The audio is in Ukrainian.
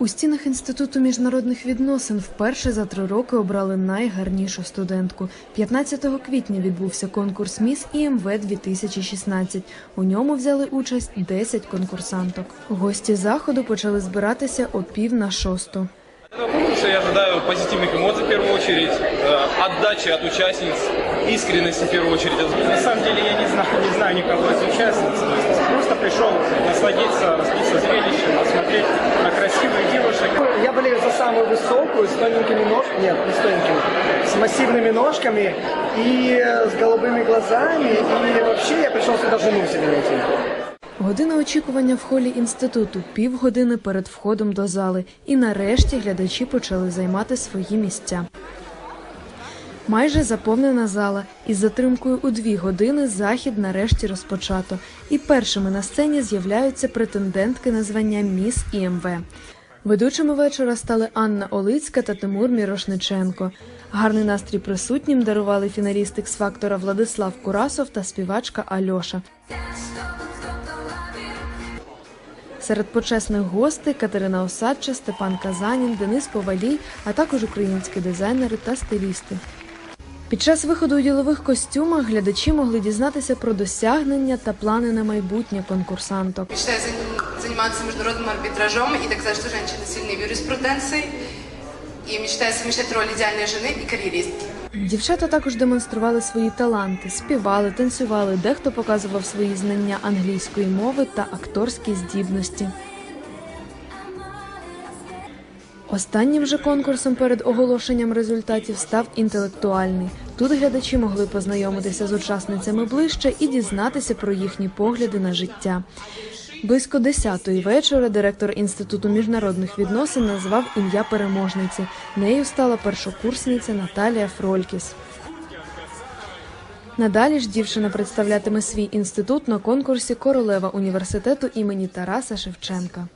У стінах інституту міжнародних відносин вперше за три роки обрали найгарнішу студентку. 15 квітня відбувся конкурс Міс ІМВ 2016. У ньому взяли участь 10 конкурсанток. Гості заходу почали збиратися о пів на шосту. Этого конкурса я ожидаю позитивных эмоций в первую очередь, э, отдачи от участниц, искренности в первую очередь. На самом деле я не знаю, не знаю никого из участниц. То есть просто пришел насладиться, распиться зрелищем, посмотреть высокую, с тоненькими ножками, нет, не с тоненькими, с массивными ножками и э, с голубыми глазами. И вообще я пришел сюда жену себе найти. Година очікування в холі інституту, півгодини перед входом до зали. І нарешті глядачі почали займати свої місця. Майже заповнена зала. Із затримкою у дві години захід нарешті розпочато. І першими на сцені з'являються претендентки на звання Міс ІМВ. Ведучими вечора стали Анна Олицька та Тимур Мірошниченко. Гарний настрій присутнім дарували фіналіст X-фактора Владислав Курасов та співачка Альоша. Серед почесних гостей Катерина Осадча, Степан Казанін, Денис Повалій, а також українські дизайнери та стилісти. Під час виходу у ділових костюмах глядачі могли дізнатися про досягнення та плани на майбутнє конкурсанток. Мечтаю заним- заниматься международным арбитражом и доказать, что женщины сильны в юриспруденции. И мечтаю совмещать роль идеальной жены и карьеристки. Дівчата також демонстрували свої таланти, співали, танцювали, дехто показував свої знання англійської мови та акторські здібності. Останнім же конкурсом перед оголошенням результатів став інтелектуальний. Тут глядачі могли познайомитися з учасницями ближче і дізнатися про їхні погляди на життя. Близько 10-ї вечора директор інституту міжнародних відносин назвав ім'я переможниці. Нею стала першокурсниця Наталія Фролькіс. Надалі ж дівчина представлятиме свій інститут на конкурсі Королева університету імені Тараса Шевченка.